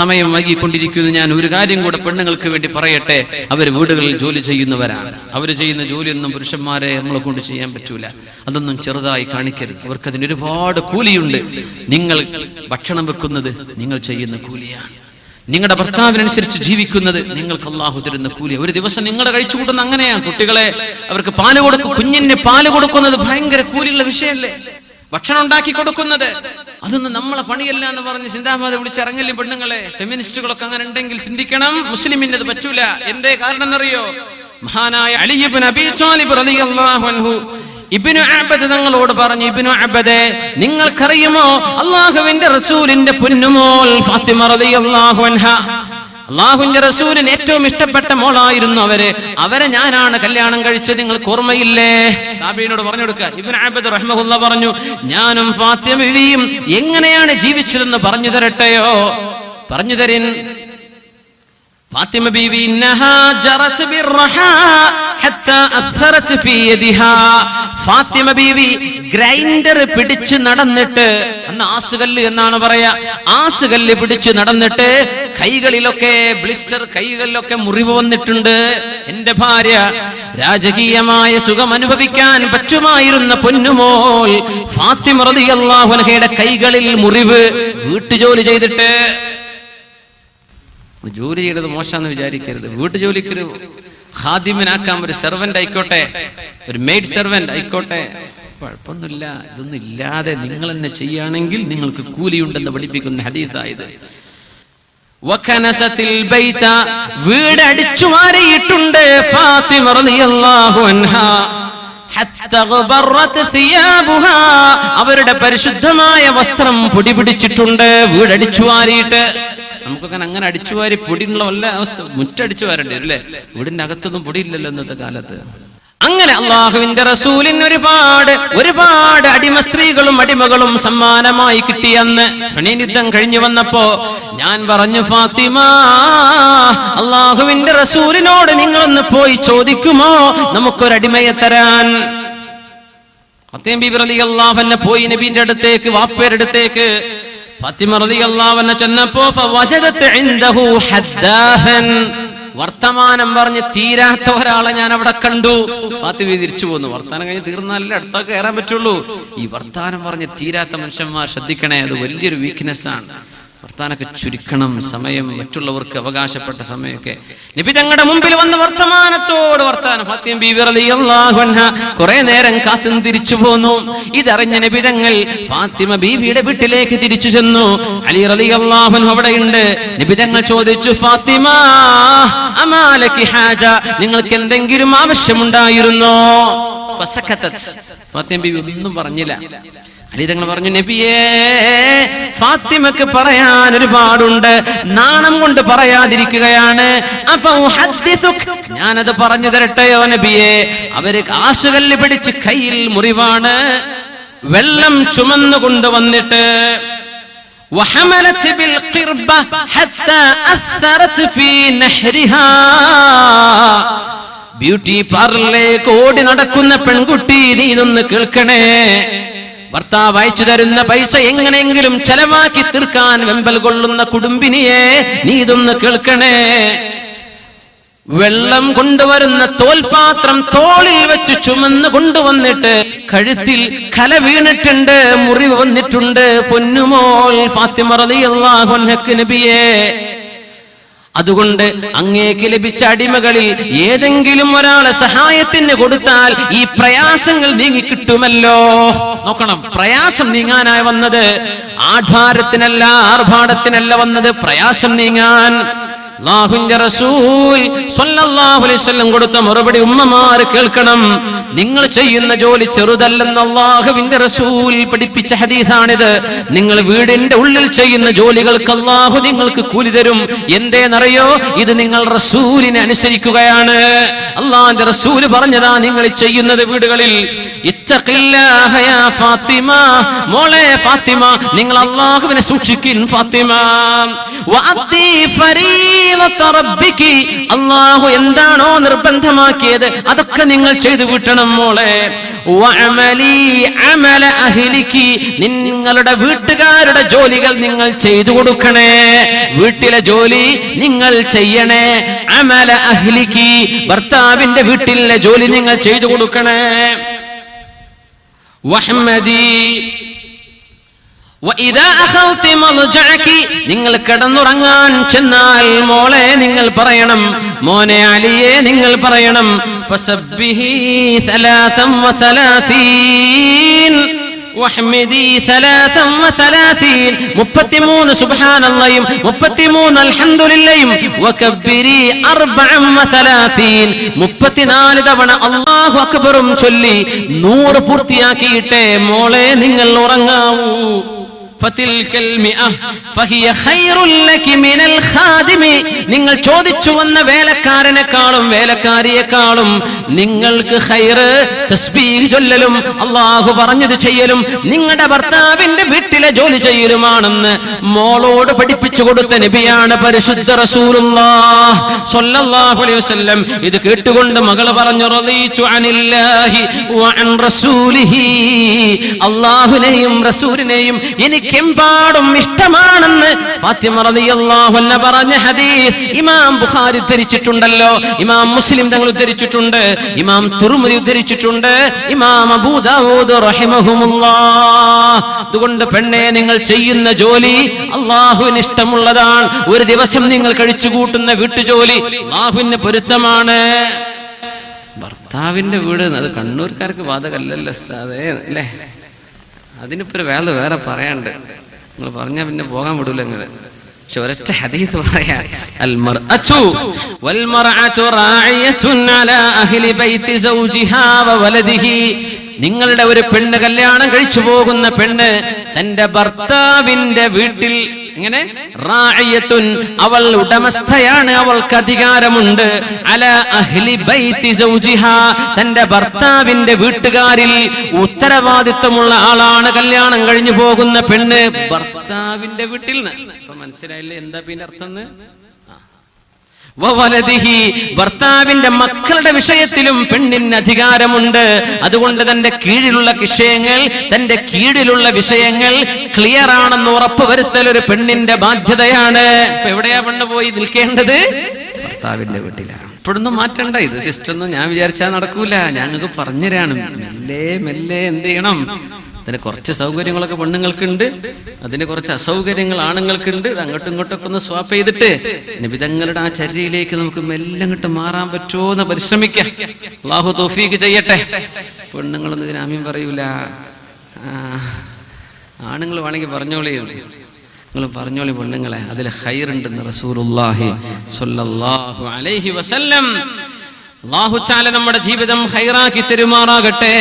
സമയം വൈകിക്കൊണ്ടിരിക്കുന്നു. ഞാൻ ഒരു കാര്യം കൂടെ പെണ്ണുങ്ങൾക്ക് വേണ്ടി പറയട്ടെ. അവർ വീടുകളിൽ ജോലി ചെയ്യുന്നവരാണ്. അവർ ചെയ്യുന്ന ജോലിയൊന്നും പുരുഷന്മാരെ നമ്മളെ കൊണ്ട് ചെയ്യാൻ പറ്റൂല. അതൊന്നും ചെറുതായി കാണിക്കരുത്. അവർക്ക് അതിന് ഒരുപാട് കൂലിയുണ്ട്. നിങ്ങൾ ഭക്ഷണം വെക്കുന്നത് നിങ്ങൾ ചെയ്യുന്ന കൂലിയാണ്. നിങ്ങളുടെ ഭർത്താവിനനുസരിച്ച് ജീവിക്കുന്നത് നിങ്ങൾക്ക് അള്ളാഹു തരുന്ന കൂലി ഒരു ദിവസം നിങ്ങൾ കഴിച്ചു കൂട്ടുന്ന അങ്ങനെയാണ് കുട്ടികളെ അവർക്ക് പാൽ കൊടുക്കും കുഞ്ഞിന് പാൽ കൊടുക്കുന്നത് ഭയങ്കര കൂലിയുള്ള വിഷയമല്ലേ? ഭക്ഷണം ഉണ്ടാക്കി കൊടുക്കുന്നത്. അതൊന്നും നമ്മളെ പണിയല്ല എന്ന് പറഞ്ഞ് ചിന്താമത വിളിച്ചിറങ്ങില്ലേ പെണ്ണുങ്ങളെ? ഫെമിനിസ്റ്റുകളൊക്കെ അങ്ങനെ ഉണ്ടെങ്കിൽ ചിന്തിക്കണം. മുസ്ലിമിന് അത് പറ്റൂല. എന്തേ കാരണം എന്നറിയോ മഹാനായ അലിബിൻ റളിയല്ലാഹു അൻഹു ഇബ്നു അബദ് തങ്ങളോട് പറഞ്ഞു ഇബ്നു അബദ് നിങ്ങൾക്കറിയുമോ? അള്ളാഹുവിന്റെ റസൂലിന്റെ പൊന്നുമോൾ ഫാത്തിമ റളിയല്ലാഹു അൻഹ അള്ളാഹുവിന്റെ റസൂലിന് ഏറ്റവും ഇഷ്ടപ്പെട്ട മോളായിരുന്നു അവർ. അവരെ ഞാനാണ് കല്യാണം കഴിച്ചത് നിങ്ങൾ ഓർമ്മയില്ലേ? താബീനോട് പറഞ്ഞു കൊടുക്കുക. പറഞ്ഞു ഞാനും ഫാത്തിമ ബിവിയും എങ്ങനെയാണ് ജീവിച്ചതെന്ന് പറഞ്ഞു തരട്ടെയോ? പറഞ്ഞു തരിൻ ഫാത്തിമ ബീവി ഫാത്തിമ ബീവി ഗ്രൈൻഡർ പിടിച്ച് നടന്നിട്ട് അന്ന് ആസുകല്ല് എന്നാണ് പറയാ. ആസുകല്ല് പിടിച്ച് നടന്നിട്ട് കൈകളിലൊക്കെ ബ്ലിസ്റ്റർ കൈകളിലൊക്കെ മുറിവ് വന്നിട്ടുണ്ട്. എന്റെ ഭാര്യ രാജകീയമായ സുഖം അനുഭവിക്കാൻ പറ്റുമായിരുന്ന പൊന്നുമോൾ ഫാത്തിമ അൻഹയുടെ കൈകളിൽ മുറിവ് വീട്ടുജോലി ചെയ്തിട്ട്. ജോലി ചെയ്തത് മോശമെന്ന് വിചാരിക്കരുത്. വീട്ടു ജോലിക്ക് ഒരു ഹാദിമിനാക്കാം ഒരു സെർവന്റ് ആയിക്കോട്ടെ ഒരു മെയ്ഡ് സെർവന്റ് ആയിക്കോട്ടെ. കുഴപ്പമൊന്നുമില്ല ഇതൊന്നും ഇല്ലാതെ നിങ്ങൾ തന്നെ ചെയ്യുകയാണെങ്കിൽ നിങ്ങൾക്ക് കൂലിയുണ്ടെന്ന് പഠിപ്പിക്കുന്ന ഹദീസായത്. വീട് ഫാത്തിമ റളിയല്ലാഹു അൻഹാ. അവരുടെ പരിശുദ്ധമായ വസ്ത്രം പൊടിപിടിച്ചിട്ടുണ്ട് വീടടിച്ചു വാരിയിട്ട് നമുക്കങ്ങനെ അങ്ങനെ അടിച്ചു വാരി പൊടിയുള്ള വല്ല അവസ്ഥ. മുറ്റടിച്ചു വാരണ്ടേ അല്ലേ? വീടിന്റെ അകത്തൊന്നും പൊടിയില്ലല്ലോ ഇന്നത്തെ കാലത്ത്. അങ്ങനെ അള്ളാഹുവിന്റെ റസൂലിന് ഒരുപാട് ഒരുപാട് അടിമ സ്ത്രീകളും അടിമകളും സമ്മാനമായി കിട്ടിയെന്ന് യുദ്ധം കഴിഞ്ഞു വന്നപ്പോ ഞാൻ പറഞ്ഞു ഫാത്തിമ അള്ളാഹുവിന്റെ റസൂലിനോട് നിങ്ങളൊന്ന് പോയി ചോദിക്കുമോ? നമുക്കൊരടിമയെ തരാൻ. ഫാത്തിമ ബീബി റളിയല്ലാഹു അൻഹ പോയി നബീന്റെ അടുത്തേക്ക് വാപ്പയുടെ അടുത്തേക്ക്. ഫാത്തിമ റളിയല്ലാഹു അൻഹ ചെന്നപ്പോ ഇൻദഹു ഹദ്ദാഹൻ വർത്തമാനം പറഞ്ഞ് തീരാത്ത ഒരാളെ ഞാൻ അവിടെ കണ്ടു. ഫാത്തിമ തിരിച്ചു പോന്നു. വർത്താനം കഴിഞ്ഞ് തീർന്നാലല്ലേ അടുത്തൊക്കെ കയറാൻ പറ്റുള്ളൂ. ഈ വർത്താനം പറഞ്ഞ് തീരാത്ത മനുഷ്യന്മാർ ശ്രദ്ധിക്കണേ അത് വലിയൊരു വീക്ക്നെസ് ആണ്. വർത്താനൊക്കെ ചുരുക്കണം സമയം മറ്റുള്ളവർക്ക് അവകാശപ്പെട്ട സമയമൊക്കെ. നബി തങ്ങളുടെ മുമ്പിൽ വന്ന വർത്തമാനത്തോട് വർത്താനം. അൻഹ കുറെ നേരം കാത്തും തിരിച്ചു പോന്നു. ഇതറിഞ്ഞ നബി തങ്ങൾ ഫാത്തിമ ബീവിയുടെ വീട്ടിലേക്ക് തിരിച്ചു ചെന്നു. അലി റലി അള്ളാഹുൻ അവിടെയുണ്ട്. നബി തങ്ങൾ ചോദിച്ചു ഫാത്തിമ അമാലക്കി ഹാജ നിങ്ങൾക്ക് എന്തെങ്കിലും ആവശ്യമുണ്ടായിരുന്നോ? ഫാത്തിമ ബീവി ഒന്നും പറഞ്ഞില്ല. അലി തങ്ങൾ പറഞ്ഞു നബിയേ ഫാത്തിമക്ക് പറയാൻ ഒരുപാടുണ്ട് നാണം കൊണ്ട് പറയാതിരിക്കുകയാണ് അപ്പൊ ഉഹദ്ദിസുക്. ഞാനത് പറഞ്ഞു തരട്ടെയോ നബിയെ അവര് കാശുകല്ല് പിടിച്ച് കയ്യിൽ മുറിവാണ് വെള്ളം ചുമന്നു കൊണ്ടുവന്നിട്ട് وحملت بالقربة حتى أثرت في نحرها ബ്യൂട്ടി പാർലറിലേക്ക് ഓടി നടക്കുന്ന പെൺകുട്ടി നീ ഇതൊന്ന് കേൾക്കണേ ഭർത്താവ് അയച്ചു തരുന്ന പൈസ എങ്ങനെയെങ്കിലും ചെലവാക്കി തീർക്കാൻ വെമ്പൽ കൊള്ളുന്ന കുടുംബിനിയെ നീ ഇതൊന്ന് കേൾക്കണേ. വെള്ളം കൊണ്ടുവരുന്ന തോൽപാത്രം തോളിൽ വെച്ച് ചുമന്ന് കൊണ്ടുവന്നിട്ട് കഴുത്തിൽ കല വീണിട്ടുണ്ട് മുറിവ് വന്നിട്ടുണ്ട്. പൊന്നുമോൾ നബിയേ. അതുകൊണ്ട് അങ്ങേക്ക് ലഭിച്ച അടിമകളിൽ ഏതെങ്കിലും ഒരാളെ സഹായത്തിന് കൊടുത്താൽ ഈ പ്രയാസങ്ങൾ നീങ്ങി കിട്ടുമല്ലോ. നോക്കണം പ്രയാസം നീങ്ങാനായി വന്നത് ആഠാരത്തിനല്ല ആർഭാടത്തിനല്ല വന്നത് പ്രയാസം നീങ്ങാൻ. അല്ലാഹുവിന്റെ റസൂൽ സ്വല്ലല്ലാഹു അലൈഹി വസല്ലം കൊടുത്ത മറുപടി ഉമ്മമാർ കേൾക്കണം. നിങ്ങൾ ചെയ്യുന്ന ജോലി ചെറുതല്ലെന്ന് അള്ളാഹുവിന്റെ റസൂൽ പഠിപ്പിച്ച ഹദീസാണിത്. നിങ്ങൾ വീടിന്റെ ഉള്ളിൽ ചെയ്യുന്ന ജോലികൾക്ക് അള്ളാഹു നിങ്ങൾക്ക് കൂലി തരും. എന്തേന്നറിയോ? ഇത് നിങ്ങൾ റസൂലിനെ അനുസരിക്കുകയാണ്. അള്ളാഹിന്റെ റസൂൽ പറഞ്ഞതാ നിങ്ങൾ ചെയ്യുന്നത് വീടുകളിൽ. ഫാത്തിമ. മോളെ ഫാത്തിമ നിങ്ങൾ അള്ളാഹുവിനെ സൂക്ഷിക്കിൻ ഫാത്തിമ. വഅദ്ദി അല്ലാഹു എന്താണോ നിർബന്ധമാക്കിയത് അതൊക്കെ നിങ്ങൾ ചെയ്തു വിട്ടണം മോളെ. നിങ്ങളുടെ വീട്ടുകാരുടെ ജോലികൾ നിങ്ങൾ ചെയ്തു കൊടുക്കണേ. വീട്ടിലെ ജോലി നിങ്ങൾ ചെയ്യണേ. അമല അഹ്ലിക്ക് ഭർത്താവിന്റെ വീട്ടിലെ ജോലി നിങ്ങൾ ചെയ്തു കൊടുക്കണേ. വഹ്മദി നിങ്ങൾ കിടന്നുറങ്ങാൻ ചെന്നാൽ മോളെ നിങ്ങൾ പറയണം മോനെ അലിയെ നിങ്ങൾ പറയണം. മുപ്പത്തിമൂന്ന് തവണ അല്ലാഹു അക്ബറും ചൊല്ലി നൂറ് പൂർത്തിയാക്കിയിട്ടേ മോളെ നിങ്ങൾ ഉറങ്ങാവൂ. നിങ്ങൾ ചോദിച്ചു വന്ന വേലക്കാരനെക്കാളും വേലക്കാരിയെക്കാളും നിങ്ങൾക്ക് ഹൈറ് തസ്ബീഹ് ചൊല്ലലും അള്ളാഹു പറഞ്ഞത് ചെയ്യലും നിങ്ങളുടെ ഭർത്താവിന്റെ വീട്ടിലെ ജോലി ചെയ്യലുമാണെന്ന് മോളോട് പഠിപ്പിച്ചു കൊടുത്ത നബിയാണ് പരിശുദ്ധ റസൂലുള്ളാഹുലം ഇത് കേട്ടുകൊണ്ട് മകൾ പറഞ്ഞു അള്ളാഹുനെയും റസൂലിനെയും എനിക്ക് എനിക്കെമ്പാടും ഇഷ്ടമാണെന്ന് ഫാത്തിമ റളിയല്ലാഹു അൻഹ പറഞ്ഞ ഹദീസ് ഇമാം ബുഖാരി ഉദ്ധരിച്ചിട്ടുണ്ടല്ലോ ഇമാം മുസ്ലിം തങ്ങൾ ഉദ്ധരിച്ചിട്ടുണ്ട് ഇമാം തുർമുദി ഉദ്ധരിച്ചിട്ടുണ്ട് ഇമാം അബൂ ദാവൂദ് റഹിമഹുമുല്ലാഹ്. അതുകൊണ്ട് പെണ്ണെ നിങ്ങൾ ചെയ്യുന്ന ജോലി അള്ളാഹുവിന് ഇഷ്ടമുള്ളതാണ്. ഒരു ദിവസം നിങ്ങൾ കഴിച്ചു കൂട്ടുന്ന വീട്ടുജോലി അള്ളാഹുവിന് പൊരുത്തമാണ്. ഭർത്താവിന്റെ വീട് അത് കണ്ണൂർക്കാർക്ക് ബാധകല്ലല്ലോ അതിനിപ്പോ ഒരു വേല വേറെ പറയാണ്ട് നിങ്ങൾ പറഞ്ഞാൽ പിന്നെ പോകാൻ വിടൂല നിങ്ങൾ പക്ഷെ ഒരൊറ്റ ഹദീസ് പറയാ അൽ മർഅതു വൽ മർഅതു റാഇയത്തുൻ അലാ അഹ്ലി ബൈതി സൗജിഹാ വ വലദിഹി. നിങ്ങളുടെ ഒരു പെണ്ണ് കല്യാണം കഴിച്ചു പോകുന്ന പെണ്ണ് തന്റെ ഭർത്താവിന്റെ വീട്ടിൽ എങ്ങനെ? റാഇയത്തുൻ അവൾ ഉടമസ്ഥയാണ് അവൾക്ക് അധികാരമുണ്ട്. അല അഹ്ലി ബൈത്തി സൗജിഹാ തന്റെ ഭർത്താവിന്റെ വീട്ടുകാരിൽ ഉത്തരവാദിത്വമുള്ള ആളാണ് കല്യാണം കഴിഞ്ഞു പോകുന്ന പെണ്ണ്. ഭർത്താവിന്റെ വീട്ടിൽ നിന്ന്. മനസ്സിലായില്ലേ എന്താ പിന്നെ അർത്ഥം ഭർത്താവിന്റെ മക്കളുടെ വിഷയത്തിലും പെണ്ണിന് അധികാരമുണ്ട്. അതുകൊണ്ട് തന്റെ കീഴിലുള്ള വിഷയങ്ങൾ തന്റെ കീഴിലുള്ള വിഷയങ്ങൾ ക്ലിയർ ആണെന്ന് ഉറപ്പുവരുത്തൽ ഒരു പെണ്ണിന്റെ ബാധ്യതയാണ്. എവിടെയാ പെണ്ണ് പോയി നിൽക്കേണ്ടത്? ഭർത്താവിന്റെ വീട്ടിലാണ് ഇപ്പോഴൊന്നും മാറ്റണ്ട. ഇത് സിസ്റ്റർ ഒന്നും ഞാൻ വിചാരിച്ചാൽ നടക്കൂല. ഞങ്ങൾക്ക് പറഞ്ഞുതരാണ് മെല്ലെ മെല്ലെ എന്ത് ചെയ്യണം? അതിന് കുറച്ച് സൗകര്യങ്ങളൊക്കെ പെണ്ണുങ്ങൾക്കുണ്ട്. അതിന് കുറച്ച് അസൗകര്യങ്ങൾ ആണുങ്ങൾക്കുണ്ട്. ഇത് അങ്ങോട്ടും ഇങ്ങോട്ടൊക്കെ ഒന്ന് സ്വാപ്പ് ചെയ്തിട്ട് നിബിതങ്ങളുടെ ആ ചര്യയിലേക്ക് നമുക്ക് മെല്ലെ അങ്ങോട്ട് മാറാൻ പറ്റുമോ എന്ന് പരിശ്രമിക്കാം. അള്ളാഹു തോഫീക്ക് ചെയ്യട്ടെ. പെണ്ണുങ്ങളൊന്നും ഇതിന് ആമ്യം പറയൂല. ആണുങ്ങൾ വേണമെങ്കിൽ പറഞ്ഞോളി. നിങ്ങൾ പറഞ്ഞോളി പെണ്ണുങ്ങളെ. അതിൽ ഹൈറുണ്ടെന്ന് റസൂലുള്ളാഹി സ്വല്ലല്ലാഹു അലൈഹി വസല്ലം. അള്ളാഹു ചാല നമ്മുടെ ജീവിതം ഹൈറാക്കി തെരുമാറാകട്ടെ.